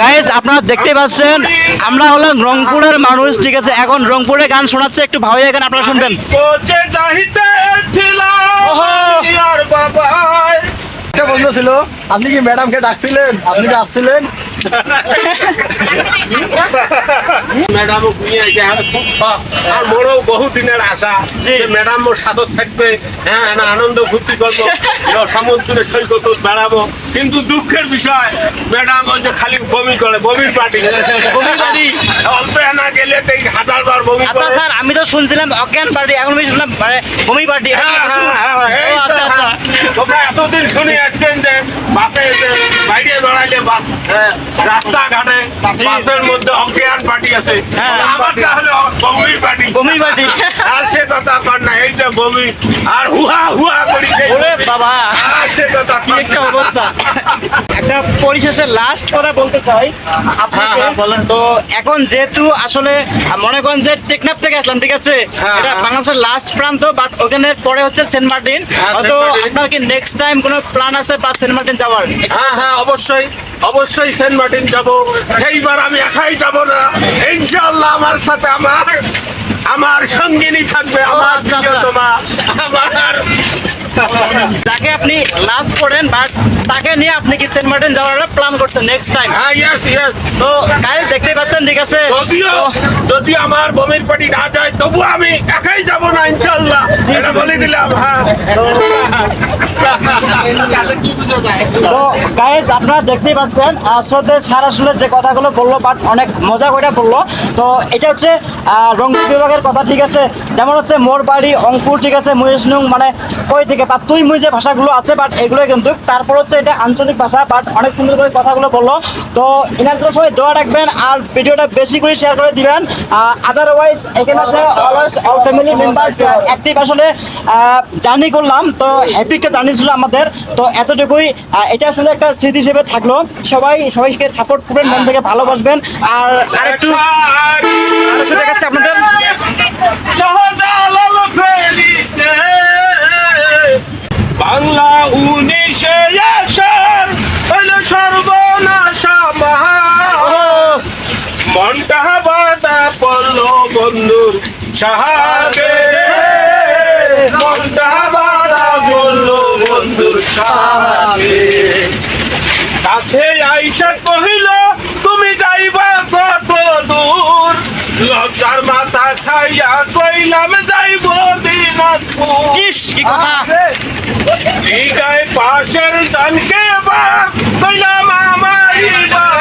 Guys আপনারা দেখতে পাচ্ছেন আমরা হলাম রংপুরের মানুষ ঠিক আছে? এখন রংপুরে গান শোনাচ্ছে একটু ভালো এখানে আপনারা শুনবেন। একটা বন্ধু ছিল। আপনি কি ম্যাডামকে ডাকছিলেন? আপনি নিয়ে আমার খুব শখ। আর মোরও বহুদিনের আশা যে ম্যাডাম মোর থাকবে। হ্যাঁ আনন্দ ফুর্তি করব সমুদ্রে সৈকত বেড়াবো। কিন্তু দুঃখের বিষয় ম্যাডাম ওই যে খালি বমি করে বমির পার্টি? অল্প না গেলে হাজার বার বমি আচ্ছা করে। স্যার আমি তো শুনছিলাম অজ্ঞান পার্টি এখন আমি শুনলাম মানে পার্টি। হ্যাঁ, হ্যাঁ, হ্যাঁ, আচ্ছা আচ্ছা। হ্যাঁ। তোমরা এতদিন শুনে যাচ্ছেন যে বাসে বাইরে দাঁড়াইলে বাস হ্যাঁ, রাস্তাঘাটে বাসের মধ্যে অজ্ঞান পার্টি আছে। হ্যাঁ। আমারটা হলো বমির পার্টি। বমি পার্টি। আর সে কথা পার না এই যে বমি আর হুহা হুহা করি ওরে বাবা। আর সে কথা কি একটা অবস্থা। একটা পরিশেষে লাস্ট কথা বলতে চাই আপনাকে হ্যাঁ, বলেন। তো এখন যেহেতু আসলে মনে করেন যে টেকনাফ থেকে আসলাম ঠিক আছে হ্যাঁ, এটা হ্যাঁ। বাংলাদেশের লাস্ট প্রান্ত বাট ওখানে পরে হচ্ছে সেন্ট মার্টিন হ্যাঁ, মার্টিন। আপনার কি নেক্সট টাইম কোনো প্ল্যান আছে বা সেন্ট মার্টিন যাওয়ার হ্যাঁ হ্যাঁ অবশ্যই অবশ্যই সেন্ট মার্টিন যাব এইবার আমি একাই যাব না ইনশাআল্লাহ আমার সাথে আমার আমার সঙ্গিনী থাকবে আমার আচ্ছা, আচ্ছা। প্রিয়তমা আমার যাকে আপনি লাভ করেন বাট তাকে নিয়ে আপনি কি সেন্ট মার্টিন যাওয়ার প্ল্যান করছেন নেক্সট টাইম হ্যাঁ ইয়েস ইয়েস তো দেখতেই পাচ্ছেন ঠিক আছে? যদিও যদি আমার বমির পাটি না যায় তবু আমি একাই যাব না ইনশাআল্লাহ। এটা বলে দিলাম হ্যাঁ। তো গাইজ আপনারা দেখতেই পাচ্ছেন আসলে স্যার আসলে যে কথাগুলো বলল বাট অনেক মজা করে বলল। তো এটা হচ্ছে রংপুর বিভাগের কথা ঠিক আছে? যেমন হচ্ছে মোর বাড়ি অঙ্কুর ঠিক আছে? মুয়েসনুং মানে কই থেকে বা তুই মুই যে ভাষাগুলো আছে বাট এগুলো কিন্তু। তারপর হচ্ছে এটা আঞ্চলিক ভাষা বাট অনেক সুন্দর করে কথাগুলো বলল। তো এনার জন্য সবাই দোয়া রাখবেন, আর ভিডিওটা বেশি করে শেয়ার করে দিবেন। আদারওয়াইজ এখানে হচ্ছে always all family members active আসলে জার্নি করলাম। তো হ্যাপিকে জার্নি ছিল আমাদের। তো এতটুকুই এটা আসলে একটা স্মৃতি হিসেবে থাকল। সবাই, সবাইকে সাপোর্ট করবেন মন থেকে ভালোবাসবেন। আর আরেকটু আরেকটু দেখাচ্ছি আপনাদের। মনটা বাদা পড়ল বন্ধুর সাহায্যে। মনটা বাদা পড়ল বন্ধুর সাহায্যে। কাছে আইসা কহিল তুমি যাইবা কত দূর? লজ্জার মাথা খাইয়া কইলাম যাইব দিনাজপুর। পাশের জানকে বা কইলাম আমারই দিবা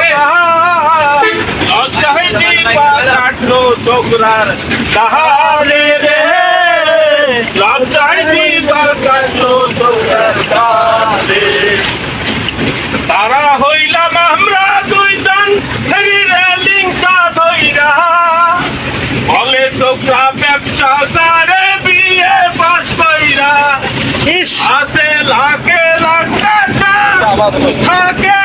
কাটলো চোখরার তাহারে রে লজ্জায় দিবা কাটলো চোখরার তাহারে তারা হইলাম আমরা দুইজন রেলিংটা ধইরা। বলে ছোকরা ব্যবসা তারে বিয়ে পাস কইরা। আসে লাখে লাখ থাকে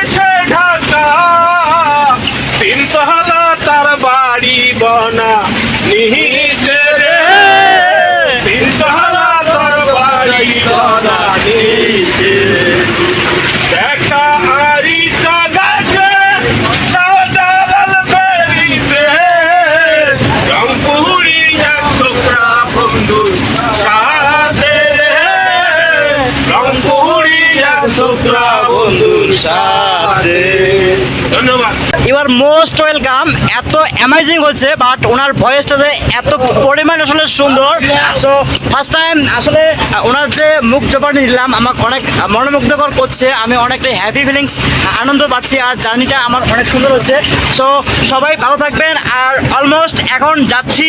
রংপুরি এক ছোকরা বন্ধুর সাথে ধন্যবাদ। আর মোস্ট ওয়েলকাম এত অ্যামাইজিং হচ্ছে বাট ওনার ভয়েসটা যে এত পরিমাণ আসলে সুন্দর। সো ফার্স্ট টাইম আসলে, ওনার যে মুখ জবানি দিলাম আমাকে অনেক মনোমুগ্ধকর করছে। আমি অনেকটাই হ্যাপি ফিলিংস আনন্দ পাচ্ছি, আর জার্নিটা আমার অনেক সুন্দর হচ্ছে। সো সবাই ভালো থাকবেন, আর অলমোস্ট এখন যাচ্ছি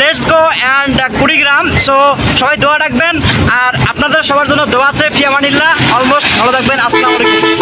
let's go and Kurigram. So সবাই দোয়া রাখবেন, আর আপনাদের সবার জন্য দোয়া আছে, ফিয়ামানিল্লাহ। অলমোস্ট ভালো থাকবেন, আসসালামু আলাইকুম।